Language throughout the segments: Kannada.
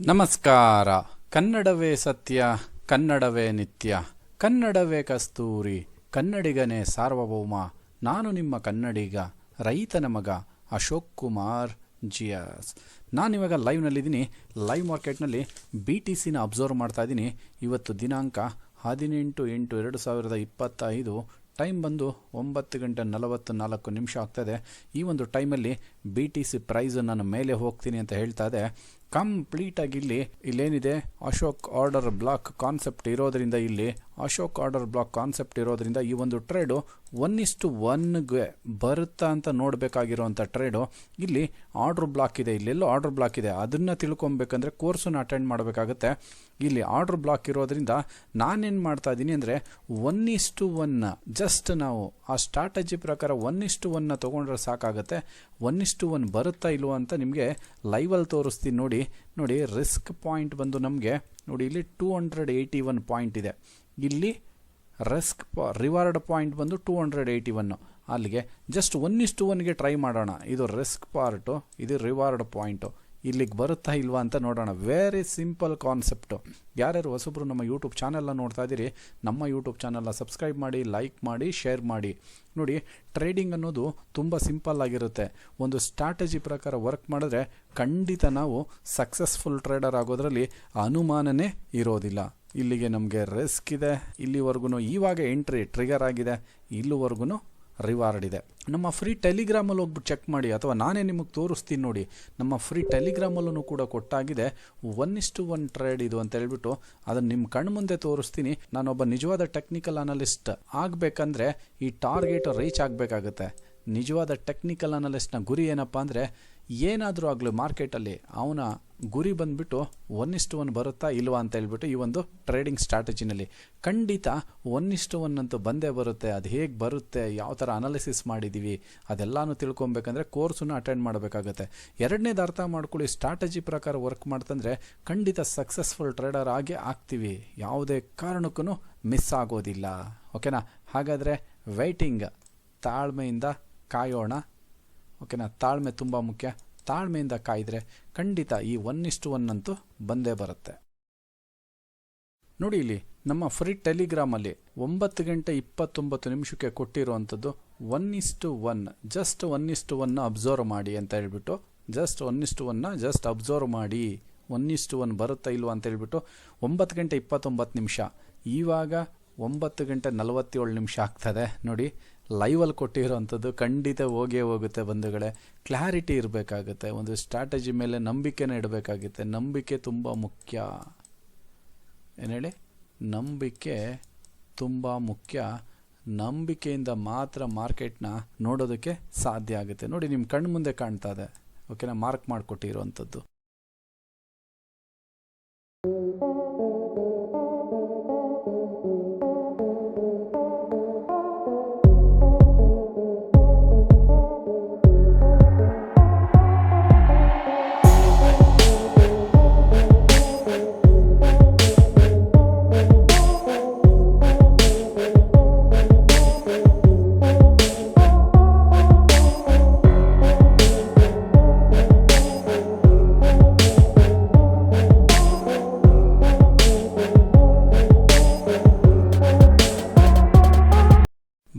ನಮಸ್ಕಾರ. ಕನ್ನಡವೇ ಸತ್ಯ, ಕನ್ನಡವೇ ನಿತ್ಯ. ಕನ್ನಡವೇ ಕಸ್ತೂರಿ, ಕನ್ನಡಿಗನೇ ಸಾರ್ವಭೌಮ. ನಾನು ನಿಮ್ಮ ಕನ್ನಡಿಗ, ರೈತನ ಮಗ ಅಶೋಕ್ ಕುಮಾರ್ ಜಿಯಸ್. ನಾನಿವಾಗ ಲೈವ್ನಲ್ಲಿದ್ದೀನಿ. ಲೈವ್ ಮಾರ್ಕೆಟ್ನಲ್ಲಿ ಬಿ ಟಿ ಸಿನ ಅಬ್ಸರ್ವ್ ಮಾಡ್ತಾ ಇದ್ದೀನಿ. ಇವತ್ತು ದಿನಾಂಕ ಹದಿನೆಂಟು ಎಂಟು ಎರಡು ಸಾವಿರದ ಇಪ್ಪತ್ತೈದು. ಟೈಮ್ ಬಂದು ಒಂಬತ್ತು ಗಂಟೆ ನಲವತ್ತು ನಾಲ್ಕು ನಿಮಿಷ ಆಗ್ತಾಯಿದೆ ಈ ಒಂದು ಟೈಮಲ್ಲಿ ಬಿ ಟಿ ಸಿ ಪ್ರೈಸ್ ನಾನು ಮೇಲೆ ಹೋಗ್ತೀನಿ ಅಂತ ಹೇಳ್ತಾ ಇದೆ. ಕಂಪ್ಲೀಟಾಗಿ ಇಲ್ಲಿ ಇಲ್ಲೇನಿದೆ. ಅಶೋಕ್ ಆರ್ಡರ್ ಬ್ಲಾಕ್ ಕಾನ್ಸೆಪ್ಟ್ ಇರೋದ್ರಿಂದ ಇಲ್ಲಿ ಅಶೋಕ್ ಆರ್ಡರ್ ಬ್ಲಾಕ್ ಕಾನ್ಸೆಪ್ಟ್ ಇರೋದ್ರಿಂದ ಈ ಒಂದು ಟ್ರೇಡು ಒನ್ ಇಸ್ಟು ಒನ್ಗೆ ಬರುತ್ತಾ ಅಂತ ನೋಡಬೇಕಾಗಿರೋಂಥ ಟ್ರೇಡು ಇಲ್ಲಿ ಆರ್ಡ್ರ್ ಬ್ಲಾಕ್ ಇದೆ ಇಲ್ಲೆಲ್ಲೋ ಆರ್ಡ್ರ್ ಬ್ಲಾಕ್ ಇದೆ. ಅದನ್ನು ತಿಳ್ಕೊಬೇಕಂದ್ರೆ ಕೋರ್ಸನ್ನು ಅಟೆಂಡ್ ಮಾಡಬೇಕಾಗುತ್ತೆ. ಇಲ್ಲಿ ಆರ್ಡ್ರ್ ಬ್ಲಾಕ್ ಇರೋದ್ರಿಂದ ನಾನೇನು ಮಾಡ್ತಾ ಇದ್ದೀನಿ ಅಂದರೆ ಒನ್ ಇಸ್ಟು ಒನ್ನ ಜಸ್ಟ್ ನಾವು ಆ ಸ್ಟ್ರಾಟಜಿ ಪ್ರಕಾರ ಒನ್ ಇಸ್ಟು ಒನ್ನ ತೊಗೊಂಡ್ರೆ ಸಾಕಾಗುತ್ತೆ. ಒನ್ ಇಸ್ಟು ಒನ್ ಬರುತ್ತಾ ಇಲ್ವೋ ಅಂತ ನಿಮಗೆ ಲೈವಲ್ಲಿ ತೋರಿಸ್ತೀನಿ ನೋಡಿ. ನೋಡಿ ರಿಸ್ಕ್ ಪಾಯಿಂಟ್ ಬಂದು ನಮಗೆ ನೋಡಿ, ಇಲ್ಲಿ two hundred eighty one point ಇದೆ. ಇಲ್ಲಿ ರಿಸ್ಕ್ ರಿವಾರ್ಡ್ ಪಾಯಿಂಟ್ ಬಂದು ಟೂ ಹಂಡ್ರೆಡ್ ಏಯ್ಟಿ ಒನ್ನು ಅಲ್ಲಿಗೆ ಜಸ್ಟ್ ಒನ್ ಇಸ್ಟು ಒನ್ಗೆ ಟ್ರೈ ಮಾಡೋಣ. ಇದು ರಿಸ್ಕ್ ಪಾರ್ಟು ಇದು ರಿವಾರ್ಡ್ ಪಾಯಿಂಟು ಇಲ್ಲಿಗೆ ಬರುತ್ತಾ ಇಲ್ವಾ ಅಂತ ನೋಡೋಣ. ವೆರಿ ಸಿಂಪಲ್ ಕಾನ್ಸೆಪ್ಟು ಯಾರ್ಯಾರು ಹೊಸಬ್ರು ನಮ್ಮ ಯೂಟ್ಯೂಬ್ ಚಾನೆಲ್ನ ನೋಡ್ತಾ ಇದ್ದೀರಿ, ನಮ್ಮ ಯೂಟ್ಯೂಬ್ ಚಾನೆಲ್ನ ಸಬ್ಸ್ಕ್ರೈಬ್ ಮಾಡಿ ಲೈಕ್ ಮಾಡಿ ಶೇರ್ ಮಾಡಿ. ನೋಡಿ ಟ್ರೇಡಿಂಗ್ ಅನ್ನೋದು ತುಂಬ ಸಿಂಪಲ್ ಆಗಿರುತ್ತೆ. ಒಂದು ಸ್ಟ್ರಾಟಜಿ ಪ್ರಕಾರ ವರ್ಕ್ ಮಾಡಿದ್ರೆ ಖಂಡಿತ ನಾವು ಸಕ್ಸಸ್ಫುಲ್ ಟ್ರೇಡರ್ ಆಗೋದ್ರಲ್ಲಿ ಅನುಮಾನನೇ ಇರೋದಿಲ್ಲ. ಇಲ್ಲಿಗೆ ನಮಗೆ ರಿಸ್ಕ್ ಇದೆ. ಇಲ್ಲಿವರೆಗೂ ಇವಾಗ ಎಂಟ್ರಿ ಟ್ರಿಗರ್ ಆಗಿದೆ. ಇಲ್ಲಿವರೆಗೂ ರಿವಾರ್ಡ್ ಇದೆ. ನಮ್ಮ ಫ್ರೀ ಟೆಲಿಗ್ರಾಮಲ್ಲಿ ಹೋಗ್ಬಿಟ್ಟು ಚೆಕ್ ಮಾಡಿ, ಅಥವಾ ನಾನೇ ನಿಮಗೆ ತೋರಿಸ್ತೀನಿ ನೋಡಿ. ನಮ್ಮ ಫ್ರೀ ಟೆಲಿಗ್ರಾಮಲ್ಲೂ ಕೂಡ ಕೊಟ್ಟಾಗಿದೆ. One is to one trade ಇದು ಅಂತ ಹೇಳ್ಬಿಟ್ಟು ಅದನ್ನು ನಿಮ್ಮ ಕಣ್ಣು ಮುಂದೆ ತೋರಿಸ್ತೀನಿ. ನಾನೊಬ್ಬ ನಿಜವಾದ ಟೆಕ್ನಿಕಲ್ ಅನಲಿಸ್ಟ್ ಆಗಬೇಕಂದ್ರೆ ಈ ಟಾರ್ಗೆಟ್ ರೀಚ್ ಆಗಬೇಕಾಗುತ್ತೆ. ನಿಜವಾದ ಟೆಕ್ನಿಕಲ್ ಅನಲಿಸ್ಟ್ನ ಗುರಿ ಏನಪ್ಪ ಅಂದರೆ ಏನಾದರೂ ಆಗಲಿ ಮಾರ್ಕೆಟಲ್ಲಿ ಅವನ ಗುರಿ ಬಂದುಬಿಟ್ಟು ಒನ್ ಇಷ್ಟು ಒನ್ ಬರುತ್ತಾ ಇಲ್ವಾ ಅಂತ ಹೇಳ್ಬಿಟ್ಟು ಈ ಒಂದು ಟ್ರೇಡಿಂಗ್ ಸ್ಟ್ರಾಟಜಿನಲ್ಲಿ ಖಂಡಿತ ಒನ್ ಇಷ್ಟು ಒನ್ ಅಂತೂ ಬಂದೇ ಬರುತ್ತೆ. ಅದು ಹೇಗೆ ಬರುತ್ತೆ, ಯಾವ ಥರ ಅನಾಲಿಸಿಸ್ ಮಾಡಿದ್ದೀವಿ ಅದೆಲ್ಲನೂ ತಿಳ್ಕೊಬೇಕಂದ್ರೆ ಕೋರ್ಸನ್ನು ಅಟೆಂಡ್ ಮಾಡಬೇಕಾಗುತ್ತೆ. ಎರಡನೇದು ಅರ್ಥ ಮಾಡ್ಕೊಳ್ಳಿ ಸ್ಟ್ರಾಟಜಿ ಪ್ರಕಾರ ವರ್ಕ್ ಮಾಡ್ತಂದ್ರೆ ಖಂಡಿತ ಸಕ್ಸಸ್ಫುಲ್ ಟ್ರೇಡರ್ ಆಗೇ ಆಗ್ತೀವಿ. ಯಾವುದೇ ಕಾರಣಕ್ಕೂ ಮಿಸ್ ಆಗೋದಿಲ್ಲ. ಓಕೆನಾ? ಹಾಗಾದರೆ ವೆಯ್ಟಿಂಗ್ ತಾಳ್ಮೆಯಿಂದ ಕಾಯೋಣ. ಓಕೆನಾ? ತಾಳ್ಮೆ ತುಂಬ ಮುಖ್ಯ. ತಾಳ್ಮೆಯಿಂದ ಕಾಯಿದ್ರೆ ಖಂಡಿತ ಈ ಒನ್ ಇಸ್ಟು ಒನ್ ಅಂತೂ ಬಂದೇ ಬರುತ್ತೆ. ನೋಡಿ ಇಲ್ಲಿ, ನಮ್ಮ ಫ್ರೀ ಟೆಲಿಗ್ರಾಮಲ್ಲಿ ಒಂಬತ್ತು ಗಂಟೆ ಇಪ್ಪತ್ತೊಂಬತ್ತು ನಿಮಿಷಕ್ಕೆ ಕೊಟ್ಟಿರುವಂಥದ್ದು one is to one just one is to ಒನ್ನ observe ಮಾಡಿ ಅಂತ ಹೇಳಿಬಿಟ್ಟು ಜಸ್ಟ್ ಒನ್ ಇಸ್ಟು ಒನ್ನ ಜಸ್ಟ್ ಅಬ್ಸರ್ವ್ ಮಾಡಿ ಒನ್ ಇಸ್ಟು ಒನ್ ಬರುತ್ತಾ ಇಲ್ವಾ ಅಂತ ಹೇಳ್ಬಿಟ್ಟು ಒಂಬತ್ತು ಗಂಟೆ ಇಪ್ಪತ್ತೊಂಬತ್ತು ನಿಮಿಷ. ಇವಾಗ ಒಂಬತ್ತು ಗಂಟೆ ನಲವತ್ತೇಳು ನಿಮಿಷ ಆಗ್ತದೆ. ನೋಡಿ ಲೈವಲ್ಲಿ ಕೊಟ್ಟಿರೋವಂಥದ್ದು ಖಂಡಿತ ಹೋಗೇ ಹೋಗುತ್ತೆ ಬಂಧುಗಳೇ. ಕ್ಲಾರಿಟಿ ಇರಬೇಕಾಗುತ್ತೆ. ಒಂದು ಸ್ಟ್ರಾಟಜಿ ಮೇಲೆ ನಂಬಿಕೆನ ಇಡಬೇಕಾಗುತ್ತೆ. ನಂಬಿಕೆ ತುಂಬ ಮುಖ್ಯ. ಏನು ಹೇಳಿ? ನಂಬಿಕೆ ತುಂಬ ಮುಖ್ಯ. ನಂಬಿಕೆಯಿಂದ ಮಾತ್ರ ಮಾರ್ಕೆಟ್ನ ನೋಡೋದಕ್ಕೆ ಸಾಧ್ಯ ಆಗುತ್ತೆ. ನೋಡಿ ನಿಮ್ಮ ಕಣ್ಮುಂದೆ ಕಾಣ್ತಾ ಇದೆ. ಓಕೆನಾ ಮಾರ್ಕ್ ಮಾಡಿಕೊಟ್ಟಿರೋವಂಥದ್ದು.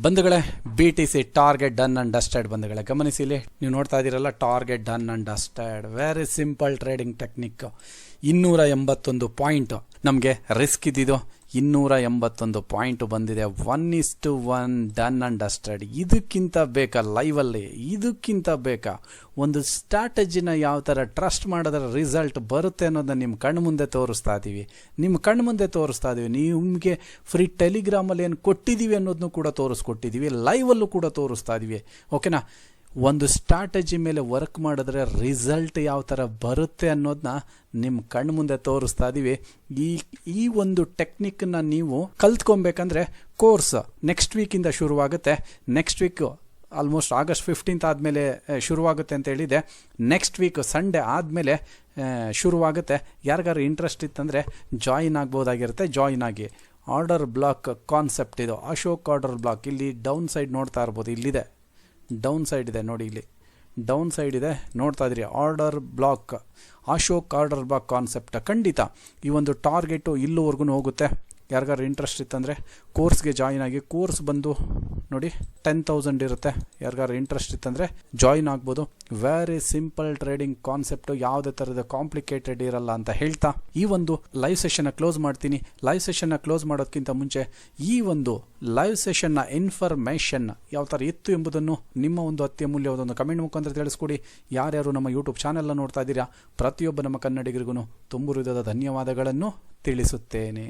ಬಂಧುಗಳೇ B T C target done and dusted ಬಂಧುಗಳೇ, ಗಮನಿಸಿ ಇಲ್ಲಿ. ನೀವು ನೋಡ್ತಾ ಇದ್ದೀರಲ್ಲ target done and dusted very simple trading technique ಇನ್ನೂರ ಎಂಬತ್ತೊಂದು ಪಾಯಿಂಟ್ ನಮಗೆ ರಿಸ್ಕ್ ಇದ್ದಿದ್ದು. ಇನ್ನೂರ ಎಂಬತ್ತೊಂದು ಪಾಯಿಂಟ್ ಬಂದಿದೆ. One is to one done and dusted ಇದಕ್ಕಿಂತ ಬೇಕಾ ಲೈವಲ್ಲಿ ಇದಕ್ಕಿಂತ ಬೇಕಾ? ಒಂದು ಸ್ಟ್ರಾಟಜಿನ ಯಾವ ಥರ ಟ್ರಸ್ಟ್ ಮಾಡಿದ್ರೆ ರಿಸಲ್ಟ್ ಬರುತ್ತೆ ಅನ್ನೋದನ್ನ ನಿಮ್ಮ ಕಣ್ಣು ಮುಂದೆ ತೋರಿಸ್ತಾ ಇದ್ದೀವಿ ನಿಮ್ಮ ಕಣ್ಣು ಮುಂದೆ ತೋರಿಸ್ತಾ ಇದ್ದೀವಿ ನಿಮಗೆ ಫ್ರೀ ಟೆಲಿಗ್ರಾಮಲ್ಲಿ ಏನು ಕೊಟ್ಟಿದ್ದೀವಿ ಅನ್ನೋದನ್ನು ಕೂಡ ತೋರಿಸ್ಕೊಟ್ಟಿದ್ದೀವಿ ಲೈವಲ್ಲೂ ಕೂಡ ತೋರಿಸ್ತಾ ಇದ್ದೀವಿ ಓಕೆನಾ ಒಂದು ಸ್ಟ್ರಾಟಜಿ ಮೇಲೆ ವರ್ಕ್ ಮಾಡಿದ್ರೆ ರಿಸಲ್ಟ್ ಯಾವ ಥರ ಬರುತ್ತೆ ಅನ್ನೋದನ್ನ ನಿಮ್ಮ ಕಣ್ಣು ಮುಂದೆ ತೋರಿಸ್ತಾ ಇದ್ದೀವಿ ಈ ಈ ಒಂದು ಟೆಕ್ನಿಕ್ನ ನೀವು ಕಲ್ತ್ಕೊಬೇಕಂದ್ರೆ ಕೋರ್ಸ್ ನೆಕ್ಸ್ಟ್ ವೀಕಿಂದ ಶುರುವಾಗುತ್ತೆ. Next week almost August fifteenth ಆದಮೇಲೆ ಶುರುವಾಗುತ್ತೆ ಅಂತ ಹೇಳಿದೆ. ನೆಕ್ಸ್ಟ್ ವೀಕ್ ಸಂಡೇ ಆದಮೇಲೆ ಶುರುವಾಗುತ್ತೆ. ಯಾರಿಗಾರು ಇಂಟ್ರೆಸ್ಟ್ ಇತ್ತಂದರೆ ಜಾಯಿನ್ ಆಗ್ಬೋದಾಗಿರುತ್ತೆ ಜಾಯಿನ್ ಆಗಿ. ಆರ್ಡರ್ ಬ್ಲಾಕ್ ಕಾನ್ಸೆಪ್ಟ್ ಇದು. ಅಶೋಕ್ ಆರ್ಡರ್ ಬ್ಲಾಕ್ ಇಲ್ಲಿ ಡೌನ್ ಸೈಡ್ ನೋಡ್ತಾ ಇರ್ಬೋದು, ಇಲ್ಲಿದೆ. ಡೌನ್ ಸೈಡ್ ಇದೆ ನೋಡಿ ಇಲ್ಲಿ. ಡೌನ್ ಸೈಡ್ ಇದೆ, ನೋಡ್ತಾ ಇದ್ರಿ, order block, Ashok order block concept. ಖಂಡಿತ ಈ ಒಂದು ಟಾರ್ಗೆಟು ಇಲ್ಲಿವರೆಗೂ ಹೋಗುತ್ತೆ. ಯಾರಿಗಾರು ಇಂಟ್ರೆಸ್ಟ್ ಇತ್ತಂದರೆ ಕೋರ್ಸ್ಗೆ ಜಾಯಿನ್ ಆಗಿ ಕೋರ್ಸ್ ಬಂದು ನೋಡಿ ಟೆನ್ ತೌಸಂಡ್ ಇರುತ್ತೆ. ಯಾರಿಗಾರು ಇಂಟ್ರೆಸ್ಟ್ ಇತ್ತಂದರೆ ಜಾಯಿನ್ ಆಗ್ಬೋದು. ವೆರಿ ಸಿಂಪಲ್ ಟ್ರೇಡಿಂಗ್ ಕಾನ್ಸೆಪ್ಟು ಯಾವುದೇ ಥರದ ಕಾಂಪ್ಲಿಕೇಟೆಡ್ ಇರಲ್ಲ ಅಂತ ಹೇಳ್ತಾ ಈ ಒಂದು ಲೈವ್ ಸೆಷನ್ನ ಕ್ಲೋಸ್ ಮಾಡ್ತೀನಿ. ಲೈವ್ ಸೆಷನ್ನ ಕ್ಲೋಸ್ ಮಾಡೋದಕ್ಕಿಂತ ಮುಂಚೆ ಈ ಒಂದು ಲೈವ್ ಸೆಷನ್ನ ಇನ್ಫಾರ್ಮೇಷನ್ ಯಾವ ಥರ ಇತ್ತು ಎಂಬುದನ್ನು ನಿಮ್ಮ ಒಂದು ಅತ್ಯಮೂಲ್ಯವಾದ ಒಂದು ಕಮೆಂಟ್ ಮುಖಾಂತರ ತಿಳಿಸ್ಕೊಡಿ. ಯಾರ್ಯಾರು ನಮ್ಮ ಯೂಟ್ಯೂಬ್ ಚಾನೆಲ್ನ ನೋಡ್ತಾ ಇದ್ದೀರಾ, ಪ್ರತಿಯೊಬ್ಬ ನಮ್ಮ ಕನ್ನಡಿಗರಿಗೂ ತುಂಬು ಹೃದಯದ ಧನ್ಯವಾದಗಳನ್ನು ತಿಳಿಸುತ್ತೇನೆ.